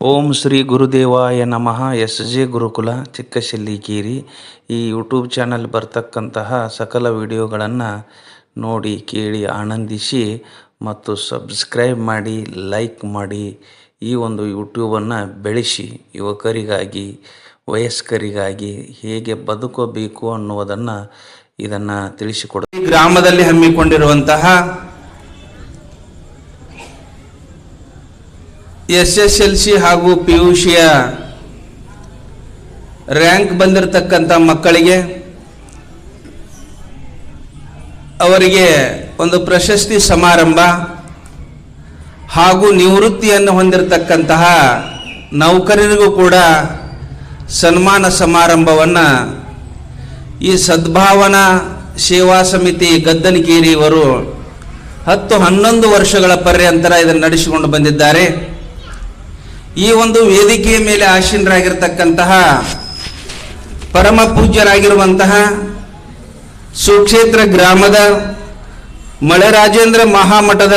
ಓಂ ಶ್ರೀ ಗುರುದೇವಾಯ ನಮಃ. S J ಗುರುಕುಲ ಚಿಕ್ಕಶಿಲ್ಲಿಕೇರಿ ಈ YouTube channel ಬರ್ತಕ್ಕಂತಹ ಸಕಲ ವಿಡಿಯೋಗಳನ್ನು ನೋಡಿ, ಕೇಳಿ, ಆನಂದಿಸಿ ಮತ್ತು ಸಬ್ಸ್ಕ್ರೈಬ್ ಮಾಡಿ, ಲೈಕ್ ಮಾಡಿ ಈ ಒಂದು ಯೂಟ್ಯೂಬನ್ನು ಬೆಳೆಸಿ ಯುವಕರಿಗಾಗಿ, ವಯಸ್ಕರಿಗಾಗಿ ಹೇಗೆ ಬದುಕಬೇಕು ಅನ್ನುವುದನ್ನು ಇದನ್ನು ತಿಳಿಸಿಕೊಡ ಗ್ರಾಮದಲ್ಲಿ ಹಮ್ಮಿಕೊಂಡಿರುವಂತಹ ಎಸ್ ಹಾಗೂ ಪಿ ಯು ಸಿಯ ರ್ಯಾಂಕ್ ಬಂದಿರತಕ್ಕಂಥ ಮಕ್ಕಳಿಗೆ ಅವರಿಗೆ ಒಂದು ಪ್ರಶಸ್ತಿ ಸಮಾರಂಭ ಹಾಗೂ ನಿವೃತ್ತಿಯನ್ನು ಹೊಂದಿರತಕ್ಕಂತಹ ನೌಕರರಿಗೂ ಕೂಡ ಸನ್ಮಾನ ಸಮಾರಂಭವನ್ನು ಈ ಸದ್ಭಾವನಾ ಸೇವಾ ಸಮಿತಿ ಗದ್ದನಕೇರಿ ಇವರು ಹತ್ತು ಹನ್ನೊಂದು ವರ್ಷಗಳ ಪರ್ಯಂತರ ಇದನ್ನು ನಡೆಸಿಕೊಂಡು ಬಂದಿದ್ದಾರೆ. ಈ ಒಂದು ವೇದಿಕೆಯ ಮೇಲೆ ಆಶೀನರಾಗಿರ್ತಕ್ಕಂತಹ ಪರಮ ಪೂಜ್ಯರಾಗಿರುವಂತಹ ಸುಕ್ಷೇತ್ರ ಗ್ರಾಮದ ಮಳೆರಾಜೇಂದ್ರ ಮಹಾಮಠದ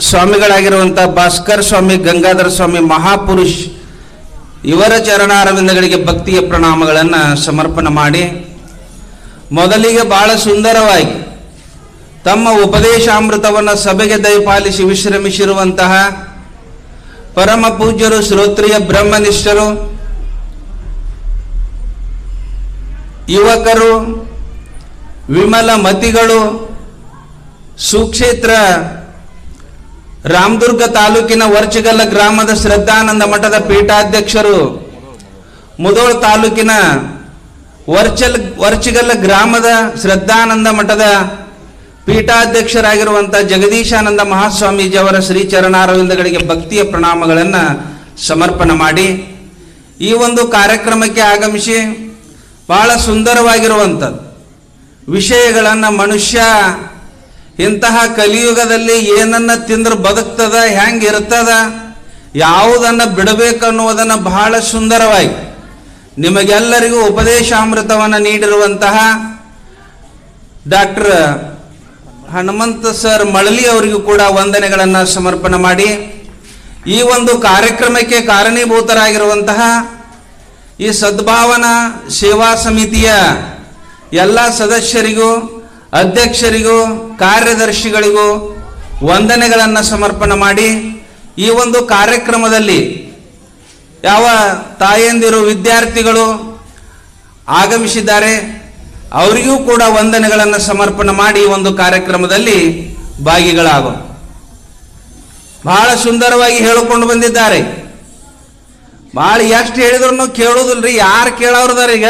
ಸ್ವಾಮಿಗಳಾಗಿರುವಂತಹ ಭಾಸ್ಕರ್ ಸ್ವಾಮಿ, ಗಂಗಾಧರ ಸ್ವಾಮಿ, ಮಹಾಪುರುಷ್ ಇವರ ಚರಣಾರವಿಂದಗಳಿಗೆ ಭಕ್ತಿಯ ಪ್ರಣಾಮಗಳನ್ನು ಸಮರ್ಪಣೆ ಮಾಡಿ ಮೊದಲಿಗೆ ಬಹಳ ಸುಂದರವಾಗಿ ತಮ್ಮ ಉಪದೇಶಾಮೃತವನ್ನು ಸಭೆಗೆ ದಯಪಾಲಿಸಿ ವಿಶ್ರಮಿಸಿರುವಂತಹ ಪರಮ ಪೂಜ್ಯರು, ಶ್ರೋತ್ರಿಯ ಬ್ರಹ್ಮನಿಷ್ಠರು, ಯುವಕರು ವಿಮಲ ಮತಿಗಳು ಸುಕ್ಷೇತ್ರ ರಾಮದುರ್ಗ ತಾಲೂಕಿನ ವರ್ಚಗಲ್ಲ ಗ್ರಾಮದ ಶ್ರದ್ಧಾನಂದ ಮಠದ ಪೀಠಾಧ್ಯಕ್ಷರು, ಮುದೋಳ್ ತಾಲೂಕಿನ ವರ್ಚಲ್, ವರ್ಚಗಲ್ಲ ಗ್ರಾಮದ ಶ್ರದ್ಧಾನಂದ ಮಠದ ಪೀಠಾಧ್ಯಕ್ಷರಾಗಿರುವಂಥ ಜಗದೀಶಾನಂದ ಮಹಾಸ್ವಾಮೀಜಿ ಅವರ ಶ್ರೀ ಚರಣಾರವಿಂದಗಳಿಗೆ ಭಕ್ತಿಯ ಪ್ರಣಾಮಗಳನ್ನು ಸಮರ್ಪಣೆ ಮಾಡಿ ಈ ಒಂದು ಕಾರ್ಯಕ್ರಮಕ್ಕೆ ಆಗಮಿಸಿ ಬಹಳ ಸುಂದರವಾಗಿರುವಂಥದ್ದು. ವಿಷಯಗಳನ್ನು ಮನುಷ್ಯ ಇಂತಹ ಕಲಿಯುಗದಲ್ಲಿ ಏನನ್ನ ತಿಂದ್ರೆ ಬದುಕ್ತದ, ಹೆಂಗೆ ಇರ್ತದ, ಯಾವುದನ್ನ ಬಿಡಬೇಕನ್ನುವುದನ್ನು ಬಹಳ ಸುಂದರವಾಗಿ ನಿಮಗೆಲ್ಲರಿಗೂ ಉಪದೇಶಾಮೃತವನ್ನು ನೀಡಿರುವಂತಹ ಡಾಕ್ಟರ್ ಹನುಮಂತ ಸರ್ ಮಳಲಿ ಅವರಿಗೂ ಕೂಡ ವಂದನೆಗಳನ್ನು ಸಮರ್ಪಣೆ ಮಾಡಿ, ಈ ಒಂದು ಕಾರ್ಯಕ್ರಮಕ್ಕೆ ಕಾರಣೀಭೂತರಾಗಿರುವಂತಹ ಈ ಸದ್ಭಾವನಾ ಸೇವಾ ಸಮಿತಿಯ ಎಲ್ಲ ಸದಸ್ಯರಿಗೂ, ಅಧ್ಯಕ್ಷರಿಗೂ, ಕಾರ್ಯದರ್ಶಿಗಳಿಗೂ ವಂದನೆಗಳನ್ನು ಸಮರ್ಪಣೆ ಮಾಡಿ, ಈ ಒಂದು ಕಾರ್ಯಕ್ರಮದಲ್ಲಿ ಯಾವ ತಾಯಂದಿರು ವಿದ್ಯಾರ್ಥಿಗಳು ಆಗಮಿಸಿದ್ದಾರೆ ಅವರಿಗೂ ಕೂಡ ವಂದನೆಗಳನ್ನು ಸಮರ್ಪಣೆ ಮಾಡಿ ಒಂದು ಕಾರ್ಯಕ್ರಮದಲ್ಲಿ ಭಾಗಿಗಳಾಗೋ. ಬಹಳ ಸುಂದರವಾಗಿ ಹೇಳಿಕೊಂಡು ಬಂದಿದ್ದಾರೆ. ಭಾಳ ಎಷ್ಟು ಹೇಳಿದ್ರು ಕೇಳೋದಿಲ್ರಿ, ಯಾರು ಕೇಳೋರ್ದಾರ ಈಗ?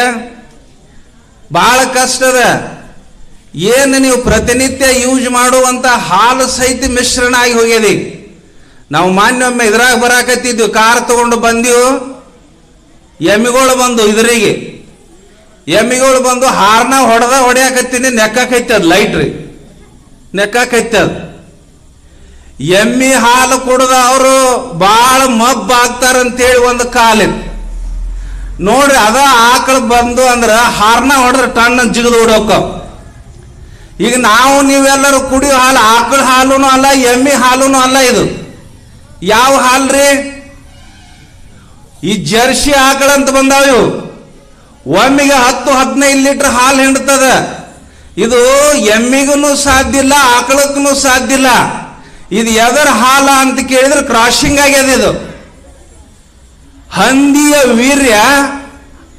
ಬಹಳ ಕಷ್ಟದ ಏನು ನೀವು ಪ್ರತಿನಿತ್ಯ ಯೂಸ್ ಮಾಡುವಂತ ಹಾಲು ಸಹಿತ ಮಿಶ್ರಣ ಆಗಿ ಹೋಗ್ಯದಿ? ನಾವು ಮಾನ್ಯೊಮ್ಮೆ ಇದ್ರಾಗ ಬರಾಕತ್ತಿದ್ವಿ, ಕಾರ್ ತಗೊಂಡು ಬಂದಿವು ಎಮ್ಮಿಗಳು ಬಂದು ಇದ್ರಿಗೆ. ಎಮ್ಮಿಗಳು ಬಂದು ಹಾರ್ನ ಹೊಡೆದ ಹೊಡೆಯಾಕತ್ತೀನಿ. ನೆಕ್ಕಾಕೈತದ ಲೈಟ್ ರೀ. ನೆಕ್ಕಾಕೈತದ ಎಮ್ಮಿ ಹಾಲು ಕುಡ್ದ ಅವರು ಭಾಳ ಆಗ್ತಾರಂತೇಳಿ ಒಂದು ಕಾಲಿತ್ತು ನೋಡ್ರಿ, ಅದ ಆಕಳು ಬಂದು ಅಂದ್ರೆ ಹಾರ್ನ ಹೊಡೆದ್ರೆ ಟಣ್ಣ ಜಿಗಿದು ಹೊಡೋಕ ಈಗ ನಾವು ನೀವೆಲ್ಲರೂ ಕುಡಿಯೋ ಹಾಲು, ಆಕಳ ಹಾಲೂನು ಅಲ್ಲ, ಎಮ್ಮಿ ಹಾಲೂನು ಅಲ್ಲ ಇದು. ಯಾವ ಹಾಲ್ರಿ ಈ ಜರ್ಸಿ ಆಕಳಂತ ಬಂದಾವ ಇವು. ಒಮ್ಮಿಗೆ ಹತ್ತು ಹದಿನೈದು ಲೀಟರ್ ಹಾಲು ಹಿಂಡ್ತದ. ಇದು ಎಮ್ಮಿಗೂ ಸಾಧ್ಯ ಇಲ್ಲ ಆಕಳಕ್ಕೂ ಸಾಧ್ಯ ಇಲ್ಲ. ಇದು ಎದರ ಹಾಲ ಅಂತ ಕೇಳಿದ್ರೆ ಕ್ರಾಸಿಂಗ್ ಆಗ್ಯದ ಇದು. ಹಂದಿಯ ವೀರ್ಯ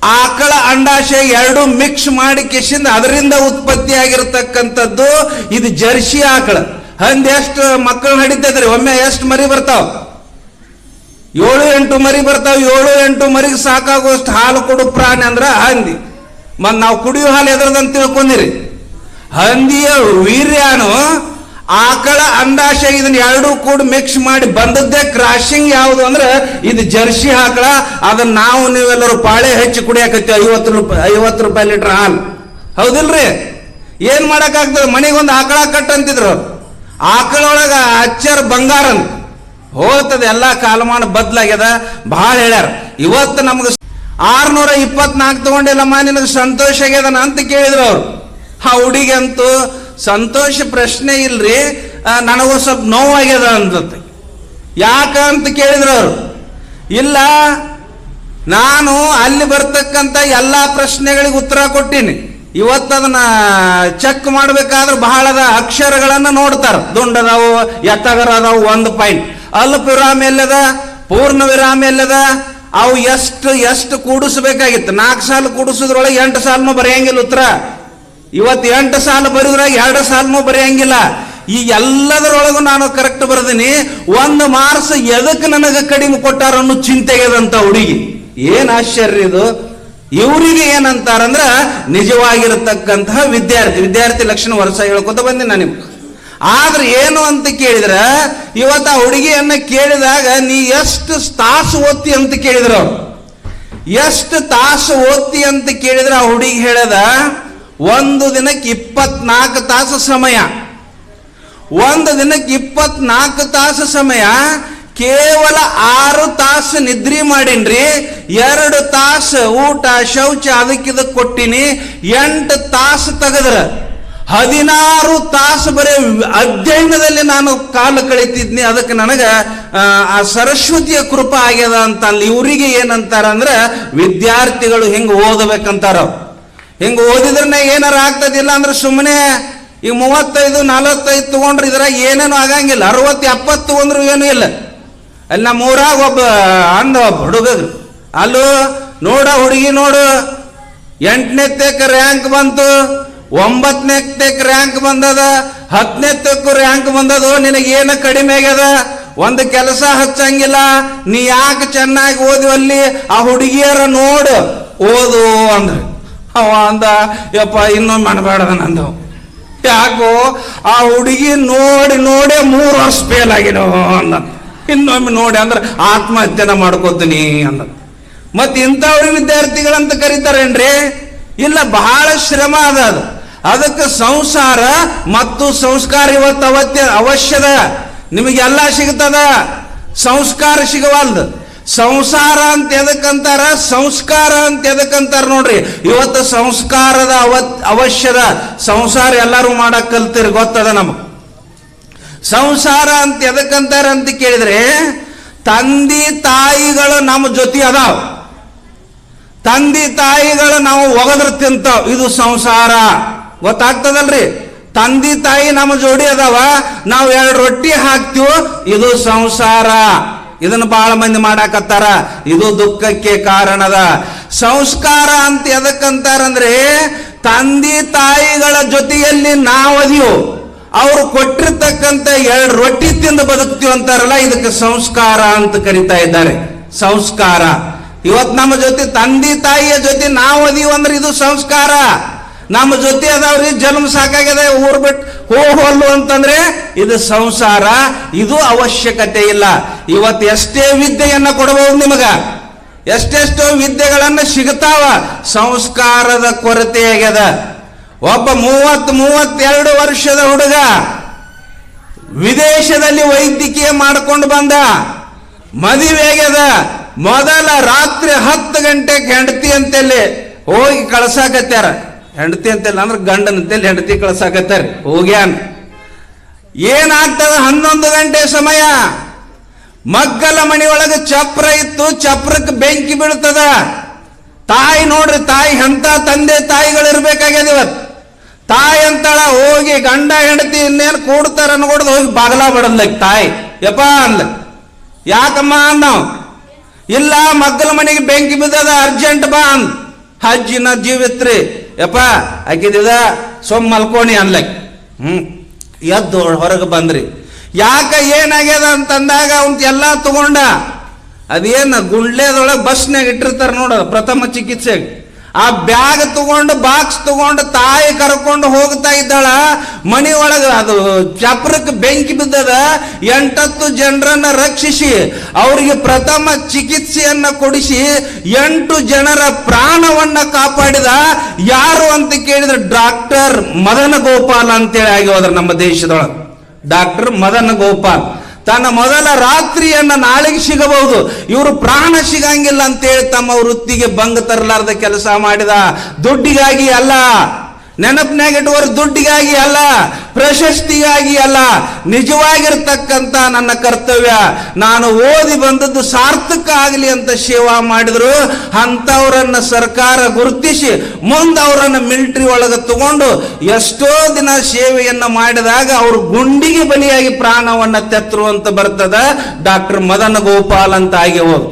ಆಕಳ ಅಂಡಾಶಯ ಎರಡು ಮಿಕ್ಸ್ ಮಾಡಿ ಕಿಶಿಂದ ಅದರಿಂದ ಉತ್ಪತ್ತಿ ಆಗಿರತಕ್ಕಂಥದ್ದು ಇದು ಜರ್ಸಿ ಆಕಳ. ಹಂದಿ ಎಷ್ಟು ಮಕ್ಕಳು ನಡೀತದ್ರಿ ಒಮ್ಮೆ ಎಷ್ಟು ಮರಿ ಬರ್ತಾವ? ಏಳು ಎಂಟು ಮರಿ ಬರ್ತಾವ, ಏಳು ಎಂಟು ಮರಿಗೆ ಸಾಕಾಗುವಷ್ಟು ಹಾಲು ಕೊಡು ಪ್ರಾಣಿ ಅಂದ್ರೆ ಹಂದಿ. ಮತ್ ನಾವು ಕುಡಿಯೋ ಹಾಲು ಎದ್ರದಂತ ತಿಳ್ಕೊಂಡಿರಿ. ಹಂದಿಯ ವೀರ್ಯಾನು ಆಕಳ ಅಂದಾಶೆ ಇದನ್ನ ಎರಡು ಕೂಡ ಮಿಕ್ಸ್ ಮಾಡಿ ಬಂದದ್ದೇ ಕ್ರಾಶಿಂಗ್ ಯಾವುದು ಅಂದ್ರೆ ಇದು ಜರ್ಸಿ ಆಕಳ ಅದನ್ನ ನಾವು ನೀವೆಲ್ಲರೂ ಪಾಳೆ ಹೆಚ್ಚಿ ಕುಡಿಯಾಕತ್ತೀವಿ, ಐವತ್ತು ರೂಪಾಯಿ ಐವತ್ತು ರೂಪಾಯಿ ಲೀಟರ್ ಹಾಲು. ಹೌದಿಲ್ರಿ? ಏನ್ ಮಾಡಕ್ಕಾಗ್ತದೆ ಮನೆಗೊಂದು ಆಕಳ ಕಟ್ಟಂತಿದ್ರು. ಆಕಳೊಳಗ ಅಚ್ಚರ್ ಬಂಗಾರ ಅಂತ ಹೋಗ್ತದೆ ಎಲ್ಲ ಕಾಲಮಾನ ಬದ್ಲಾಗ್ಯದ. ಬಹಳ ಹೇಳ್ಯಾರ. ಇವತ್ತು ನಮ್ಗೆ ಆರ್ನೂರ ಇಪ್ಪತ್ನಾಲ್ಕು ತಗೊಂಡಿಲ್ಲಮ್ಮ ನಿನಗೆ ಸಂತೋಷ ಆಗ್ಯದನ ಅಂತ ಕೇಳಿದ್ರು ಅವ್ರು. ಆ ಹುಡುಗಿ ಅಂತೂ ಸಂತೋಷ ಪ್ರಶ್ನೆ ಇಲ್ರಿ ನನಗೂ ಸ್ವಲ್ಪ ನೋವಾಗ್ಯದ ಅಂತತೆ ಯಾಕ ಅಂತ ಕೇಳಿದ್ರು ಅವರು. ಇಲ್ಲ, ನಾನು ಅಲ್ಲಿ ಬರ್ತಕ್ಕಂಥ ಎಲ್ಲ ಪ್ರಶ್ನೆಗಳಿಗೆ ಉತ್ತರ ಕೊಟ್ಟೀನಿ. ಇವತ್ತು ಅದನ್ನ ಚೆಕ್ ಮಾಡ್ಬೇಕಾದ್ರೆ ಬಹಳದ ಅಕ್ಷರಗಳನ್ನ ನೋಡ್ತಾರ. ದುಂಡದಾವು ಎತ್ತಗರ ಅದಾವು ಒಂದು ಪಾಯಿಂಟ್ ಅಲ್ಪ ವಿರಾಮ ಎಲ್ಲದ? ಪೂರ್ಣ ವಿರಾಮ ಎಲ್ಲದ? ಅವು ಎಷ್ಟು ಎಷ್ಟು ಕೂಡಿಸ್ಬೇಕಾಗಿತ್ತು? ನಾಲ್ಕು ಸಾಲು ಕೂಡಿಸೋದ್ರೊಳಗೆ ಎಂಟು ಸಾಲನು ಬರೆಯಂಗಿಲ್ಲ ಉತ್ತರ. ಇವತ್ತು ಎಂಟು ಸಾಲು ಬರೆದ್ರಾಗ ಎರಡು ಸಾಲನು ಬರೆಯಂಗಿಲ್ಲ. ಈ ಎಲ್ಲದರೊಳಗೂ ನಾನು ಕರೆಕ್ಟ್ ಬರ್ದೀನಿ. ಒಂದು ಮಾರ್ಸ್ ಎದಕ್ಕೆ ನನಗೆ ಕಡಿಮೆ ಕೊಟ್ಟಾರ ಅನ್ನೋ ಚಿಂತೆಗೆದಂತ ಹುಡುಗಿ. ಏನ್ ಆಶ್ಚರ್ಯ ಇದು? ಇವರಿಗೆ ಏನಂತಾರಂದ್ರ ನಿಜವಾಗಿರತಕ್ಕಂತಹ ವಿದ್ಯಾರ್ಥಿ. ವಿದ್ಯಾರ್ಥಿ ಲಕ್ಷಣ ವರ್ಷ ಹೇಳ್ಕೊತ ಬಂದೆ ನಾನು ನಿಮ್ಗೆ. ಆದ್ರೆ ಏನು ಅಂತ ಕೇಳಿದ್ರೆ? ಇವತ್ತು ಆ ಹುಡುಗಿಯನ್ನ ಕೇಳಿದಾಗ ನೀ ಎಷ್ಟು ತಾಸು ಓದ್ತಿ ಅಂತ ಕೇಳಿದ್ರು ಎಷ್ಟು ತಾಸು ಓದ್ತಿ ಅಂತ ಕೇಳಿದ್ರೆ ಆ ಹುಡುಗಿ ಹೇಳದ, ಒಂದು ದಿನಕ್ಕೆ ಇಪ್ಪತ್ನಾಲ್ಕು ತಾಸು ಸಮಯ. ಒಂದು ದಿನಕ್ಕೆ ಇಪ್ಪತ್ನಾಲ್ಕು ತಾಸು ಸಮಯ, ಕೇವಲ ಆರು ತಾಸು ನಿದ್ರಿ ಮಾಡಿನ್ರಿ, ಎರಡು ತಾಸು ಊಟ ಶೌಚ ಅದಕ್ಕಿದ ಕೊಟ್ಟಿನಿ, ಎಂಟು ತಾಸು ತೆಗೆದ್ರ. ಹದಿನಾರು ತಾಸು ಬರೀ ಅಧ್ಯಯನದಲ್ಲಿ ನಾನು ಕಾಲ ಕಳಿತಿದ್ನಿ. ಅದಕ್ಕೆ ನನಗೆ ಆ, ಸರಸ್ವತಿಯ ಕೃಪ ಆಗ್ಯದ ಅಂತ ಅಲ್ಲಿ ಇವರಿಗೆ ಏನಂತಾರ ಅಂದ್ರೆ ವಿದ್ಯಾರ್ಥಿಗಳು ಹೆಂಗೆ ಓದಬೇಕಂತಾರ. ಹೆಂಗೆ ಓದಿದ್ರೆ ಏನಾರ ಆಗ್ತದಿಲ್ಲ ಅಂದ್ರೆ ಸುಮ್ಮನೆ ಈ ಮೂವತ್ತೈದು ನಲವತ್ತೈದು ತಗೊಂಡ್ರೆ ಇದ್ರಾಗ ಏನೇನು ಆಗಂಗಿಲ್ಲ. ಅರವತ್ತು ಎಪ್ಪತ್ತು ಅಂದ್ರೂ ಏನೂ ಇಲ್ಲ. ಅಲ್ಲಿ ನಮ್ಮ ಊರಾಗ ಒಬ್ಬ ಅಂದ ಒಬ್ಬ ಹುಡುಗರು. ಅಲ್ಲೂ ನೋಡ ಹುಡುಗಿ ನೋಡು ಎಂಟನೇ ತೇಕ ರ್ಯಾಂಕ್ ಬಂತು. ಒಂಬತ್ತನೇ ರ್ಯಾಂಕ್ ಬಂದದ ತೆಕ್ ರ್ಯಾಂಕ್ ಬಂದದೋ ನಿನಗೆ ಏನು ಕಡಿಮೆ ಆಗ್ಯದ? ಒಂದು ಕೆಲಸ ಹಚ್ಚಂಗಿಲ್ಲ, ನೀ ಯಾಕೆ ಚೆನ್ನಾಗಿ ಓದುವಲ್ಲಿ ಆ ಹುಡುಗಿಯರ ನೋಡು, ಓದು ಅಂದ್ರೆ. ಅವ ಅಂದ, ಯಪ್ಪ ಇನ್ನೊಮ್ಮೆ ಮಾಡಬೇಡದ ನಂದು. ಯಾಕೋ, ಆ ಹುಡುಗಿ ನೋಡಿ ನೋಡಿ ಮೂರು ವರ್ಷ ಫೇಲ್ ಆಗಿನೋ ಅಂದ. ಇನ್ನೊಮ್ಮೆ ನೋಡಿ ಅಂದ್ರೆ, ಆತ್ಮಹತ್ಯೆನ ಮಾಡ್ಕೋತೀನಿ ಅಂದ. ಮತ್ತೆ ಇಂಥವ್ರ ವಿದ್ಯಾರ್ಥಿಗಳಂತ ಕರೀತಾರೇನ್ರಿ? ಇಲ್ಲ, ಬಹಳ ಶ್ರಮ ಅದ ಅದು. ಅದಕ್ಕೆ ಸಂಸಾರ ಮತ್ತು ಸಂಸ್ಕಾರ ಇವತ್ತು ಅವತ್ತೆ ಅವಶ್ಯದ. ನಿಮಗೆಲ್ಲ ಸಿಗ್ತದ? ಸಂಸ್ಕಾರ ಸಿಗವಲ್ದು. ಸಂಸಾರ ಅಂತ ಎದಕ್ಕಂತಾರ? ಸಂಸ್ಕಾರ ಅಂತ ಎದಕ್ಕಂತಾರ ನೋಡ್ರಿ. ಇವತ್ತು ಸಂಸ್ಕಾರದ ಅವತ್ ಅವಶ್ಯದ. ಸಂಸಾರ ಎಲ್ಲರೂ ಮಾಡಕ್ ಕಲ್ತಿರಿ, ಗೊತ್ತದ ನಮ್ ಸಂಸಾರ ಅಂತ ಎದಕ್ಕಂತಾರ ಅಂತ ಕೇಳಿದ್ರೆ, ತಂದಿ ತಾಯಿಗಳು ನಮ್ಮ ಜೊತೆ ಅದಾವ. ತಂದೆ ತಾಯಿಗಳು ನಾವು ಒಗದ್ರ ತಿಂತಾವ್. ಇದು ಸಂಸಾರ. ಗೊತ್ತಾಗ್ತದಲ್ರಿ? ತಂದೆ ತಾಯಿ ನಮ್ಮ ಜೋಡಿ ಅದಾವ. ನಾವು ಎರಡು ರೊಟ್ಟಿ ಹಾಕ್ತಿವು, ಇದು ಸಂಸಾರ. ಇದನ್ನ ಬಹಳ ಮಂದಿ ಮಾಡಾಕತ್ತಾರ. ಇದು ದುಃಖಕ್ಕೆ ಕಾರಣದ ಸಂಸ್ಕಾರ ಅಂತ ಎದಕ್ಕಂತಾರಂದ್ರೆ, ತಂದೆ ತಾಯಿಗಳ ಜೊತೆಯಲ್ಲಿ ನಾವದಿವು ಅವ್ರು ಕೊಟ್ಟಿರ್ತಕ್ಕಂಥ ಎರಡು ರೊಟ್ಟಿ ತಿಂದು ಬದುಕ್ತೀವಿ ಅಂತಾರಲ್ಲ, ಇದಕ್ಕೆ ಸಂಸ್ಕಾರ ಅಂತ ಕರಿತಾ ಇದ್ದಾರೆ. ಸಂಸ್ಕಾರ. ಇವತ್ ನಮ್ಮ ಜೊತೆ ತಂದೆ ತಾಯಿಯ ಜೊತೆ ನಾವು ಅದೀವಂದ್ರೆ ಇದು ಸಂಸ್ಕಾರ. ನಮ್ಮ ಜೊತೆ ಅದಾವ್ರಿ, ಜನ್ಮ ಸಾಕಾಗ್ಯದ, ಊರು ಬಿಟ್ಟು ಹೋಗಲ್ಲು ಅಂತಂದ್ರೆ ಇದು ಸಂಸಾರ, ಇದು ಅವಶ್ಯಕತೆ ಇಲ್ಲ. ಇವತ್ತು ಎಷ್ಟೇ ವಿದ್ಯೆಯನ್ನ ಕೊಡಬಹುದು ನಿಮಗ. ಎಷ್ಟೆಷ್ಟೋ ವಿದ್ಯೆಗಳನ್ನ ಸಿಗತಾವ, ಸಂಸ್ಕಾರದ ಕೊರತೆ ಆಗ್ಯದ. ಒಬ್ಬ ಮೂವತ್ ಮೂವತ್ತೆರಡು ವರ್ಷದ ಹುಡುಗ ವಿದೇಶದಲ್ಲಿ ವೈದ್ಯಕೀಯ ಮಾಡ್ಕೊಂಡು ಬಂದ. ಮದುವೆ ಆಗ್ಯದ. ಮೊದಲ ರಾತ್ರಿ ಹತ್ತು ಗಂಟೆಗೆ ಹೆಂಡತಿ ಅಂತಲ್ಲಿ ಹೋಗಿ ಕಳ್ಸಾಕತ್ಯಾರ. ಹೆಂಡತಿ ಅಂತೆಲ್ಲ ಅಂದ್ರೆ ಗಂಡನಂತೆಲ್ಲಿ ಹೆಂಡತಿ ಕಳ್ಸಾಕತ್ತಾರೆ. ಹೋಗ್ಯಾನ. ಏನಾಗ್ತದ ಹನ್ನೊಂದು ಗಂಟೆ ಸಮಯ? ಮಗ್ಗಲ ಮನೆಯೊಳಗೆ ಚಪ್ರ ಇತ್ತು ಚಪ್ರಕ್ಕೆ ಬೆಂಕಿ ಬೀಳ್ತದ. ತಾಯಿ ನೋಡ್ರಿ, ತಾಯಿ ಎಂತ ತಂದೆ, ತಾಯಿಗಳು ಇರ್ಬೇಕಾಗ್ಯದ ಇವತ್ತು ತಾಯಿ ಅಂತಳ, ಹೋಗಿ ಗಂಡ ಹೆಂಡತಿ ಇನ್ನೇನು ಕೂಡ್ತಾರ ಅನ್ಕೊಡ್ದು ಹೋಗಿ ಬಾಗಲ ಬಡದ್ಲಕ್ ತಾಯಿ. ಯಪ್ಪ ಅಂದ್ಲ. ಯಾಕಮ್ಮ ಅಂದವ್ ಇಲ್ಲ, ಮಗ್ಗಲ ಮನೆಗೆ ಬೆಂಕಿ ಬಿದ್ದದ ಅರ್ಜೆಂಟ್ ಬಾ ಅಂದ್. ಹಜ್ಜಿನ ಜೀವಿತ್ರಿ. ಯಪ್ಪ ಆಕಿದ ಸೊಮ್ ಮಲ್ಕೋಣಿ ಅನ್ಲಕ್. ಹ್ಞೂ ಎದ್ದು ಹೊರಗೆ ಬಂದ್ರಿ. ಯಾಕ ಏನಾಗ್ಯದ ಅಂತಂದಾಗ ಅವ್ನ್ ಎಲ್ಲ ತಗೊಂಡ. ಅದೇನ ಗುಂಡ್ಲೇದೊಳಗೆ ಬಸ್ನಾಗ ಇಟ್ಟಿರ್ತಾರೆ ನೋಡ ಪ್ರಥಮ ಚಿಕಿತ್ಸೆಗೆ. ಆ ಬ್ಯಾಗ್ ತಗೊಂಡು ಬಾಕ್ಸ್ ತಗೊಂಡು, ತಾಯಿ ಕರ್ಕೊಂಡು ಹೋಗ್ತಾ ಇದ್ದಾಳ. ಮನಿ ಒಳಗ ಅದು ಚಪ್ರಕ್ಕೆ ಬೆಂಕಿ ಬಿದ್ದದ. ಎಂಟತ್ತು ಜನರನ್ನ ರಕ್ಷಿಸಿ, ಅವರಿಗೆ ಪ್ರಥಮ ಚಿಕಿತ್ಸೆಯನ್ನ ಕೊಡಿಸಿ, ಎಂಟು ಜನರ ಪ್ರಾಣವನ್ನ ಕಾಪಾಡಿದ. ಯಾರು ಅಂತ ಕೇಳಿದ್ರೆ ಡಾಕ್ಟರ್ ಮದನ ಗೋಪಾಲ್ ಅಂತೇಳಿ ಆಗಿ ನಮ್ಮ ದೇಶದೊಳಗೆ. ಡಾಕ್ಟರ್ ಮದನ ಗೋಪಾಲ್ ತನ್ನ ಮೊದಲ ರಾತ್ರಿಯನ್ನ ನಾಳೆಗೆ ಸಿಗಬಹುದು. ಇವರು ಪ್ರಾಣ ಸಿಗಂಗಿಲ್ಲ ಅಂತೇಳಿ ತಮ್ಮ ವೃತ್ತಿಗೆ ಭಂಗ ತರಲಾರ್ದ ಕೆಲಸ ಮಾಡಿದ. ದುಡ್ಡಿಗಾಗಿ ಅಲ್ಲ. ನೆನಪಿನಾಗ ಇಟ್ಟುವರು ದುಡ್ಡಿಗಾಗಿ ಅಲ್ಲ, ಪ್ರಶಸ್ತಿಗಾಗಿ ಅಲ್ಲ ನಿಜವಾಗಿರ್ತಕ್ಕಂಥ ನನ್ನ ಕರ್ತವ್ಯ. ನಾನು ಓದಿ ಬಂದದ್ದು ಸಾರ್ಥಕ ಆಗಲಿ ಅಂತ ಸೇವಾ ಮಾಡಿದ್ರು, ಅಂಥವ್ರನ್ನ ಸರ್ಕಾರ ಗುರುತಿಸಿ ಮುಂದೆ ಅವರನ್ನ ಮಿಲಿಟರಿ ಒಳಗೆ ತಗೊಂಡು ಎಷ್ಟೋ ದಿನ ಸೇವೆಯನ್ನ ಮಾಡಿದಾಗ ಅವರು ಗುಂಡಿಗೆ ಬಲಿಯಾಗಿ ಪ್ರಾಣವನ್ನ ತೆತ್ತರು ಅಂತ ಬರ್ತದ. ಡಾಕ್ಟರ್ ಮದನ ಗೋಪಾಲ್ ಅಂತ ಆಗಿ ಹೋಗಿ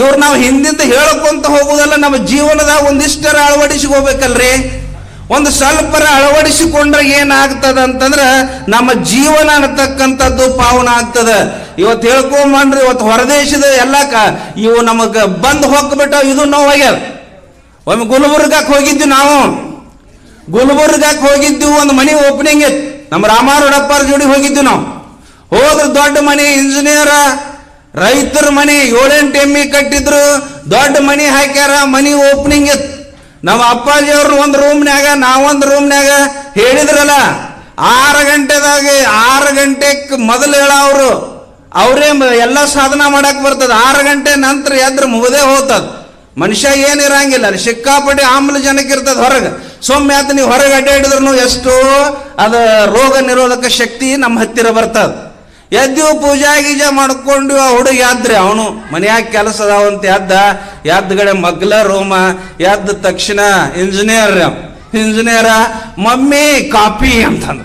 ಇವ್ರು ನಾವು ಹಿಂದಿಂದ ಹೇಳ್ಕೊಂತ ಹೋಗುದಲ್ಲ, ನಮ್ಮ ಜೀವನದಾಗ ಒಂದಿಷ್ಟರ ಅಳವಡಿಸ್ಕೋಬೇಕಲ್ರಿ ಒಂದು ಸ್ವಲ್ಪರ ಅಳವಡಿಸಿಕೊಂಡ್ರೆ ಏನಾಗ್ತದ ಅಂತಂದ್ರೆ ನಮ್ಮ ಜೀವನ ಅನ್ನತಕ್ಕಂಥದ್ದು ಪಾವನ ಆಗ್ತದ. ಇವತ್ತು ಹೇಳ್ಕೊಂಬಂದ್ರೆ ಇವತ್ತು ಹೊರದೇಶದ ಎಲ್ಲ ಕ ಇವು ನಮಗೆ ಬಂದು ಹೋಗ್ಬಿಟ್ಟ ಇದು ನೋವಾಗ್ಯದ. ಒಮ್ಮೆ ಗುಲ್ಬರ್ಗಕ್ಕೆ ಹೋಗಿದ್ವಿ ನಾವು. ಗುಲ್ಬರ್ಗಕ್ಕೆ ಹೋಗಿದ್ವಿ, ಒಂದು ಮನೆ ಓಪನಿಂಗ್ ಇತ್ತು. ನಮ್ಮ ರಾಮಾರೂಢಪ್ಪರ ಜೋಡಿ ಹೋಗಿದ್ವಿ ನಾವು. ಹೋದ್ರೆ ದೊಡ್ಡ ಮನೆ ಇಂಜಿನಿಯರ್ ರೈತರ ಮನೆ ಏಳೆಂಟು ಎಮ್ಮಿ ಕಟ್ಟಿದ್ರು, ದೊಡ್ಡ ಮನೆ ಹಾಕ್ಯಾರ, ಮನೆ ಓಪನಿಂಗ್ ಇತ್ತು. ನಮ್ಮ ಅಪ್ಪಾಜಿ ಒಂದು ರೂಮ್ನ್ಯಾಗ ನಾವೊಂದು ರೂಮ್ನ್ಯಾಗ ಹೇಳಿದ್ರಲ್ಲ, ಆರು ಗಂಟೆದಾಗ, ಆರು ಗಂಟೆಗೆ ಮೊದಲು ಹೇಳ ಅವರು ಅವರೇ ಎಲ್ಲ ಸಾಧನ ಮಾಡಕ್ ಬರ್ತದ. ಆರು ಗಂಟೆ ನಂತರ ಎದ್ರ ಮುಗದೆ ಹೋಗ್ತದ ಮನುಷ್ಯ ಏನಿರಂಗಿಲ್ಲ ಸಿಕ್ಕಾಪಟ್ಟೆ ಆಮ್ಲಜನಕ ಇರ್ತದ ಹೊರಗೆ. ಸೊಮ್ಮೆ ಆತ ನೀವು ಹೊರಗೆ ಅಡ್ಡಾಡಿದ್ರು ಎಷ್ಟೋ ಅದ ರೋಗ ನಿರೋಧಕ ಶಕ್ತಿ ನಮ್ಮ ಹತ್ತಿರ ಬರ್ತದ. ಎದ್ದು ಪೂಜಾ ಗೀಜಾ ಮಾಡ್ಕೊಂಡು ಆ ಹುಡುಗ ಎದ್ರಿ ಅವನು? ಮನ್ಯಾಗ ಕೆಲಸ ಅದಾವಂತ ಎದ್ದ ಎದ್ಗಡೆ ಮಗ್ಲ ರೋಮ, ಎದ್ದ ತಕ್ಷಣ ಇಂಜಿನಿಯರ್ ಇಂಜಿನಿಯರ ಮಮ್ಮಿ ಕಾಪಿ ಅಂತಂದ.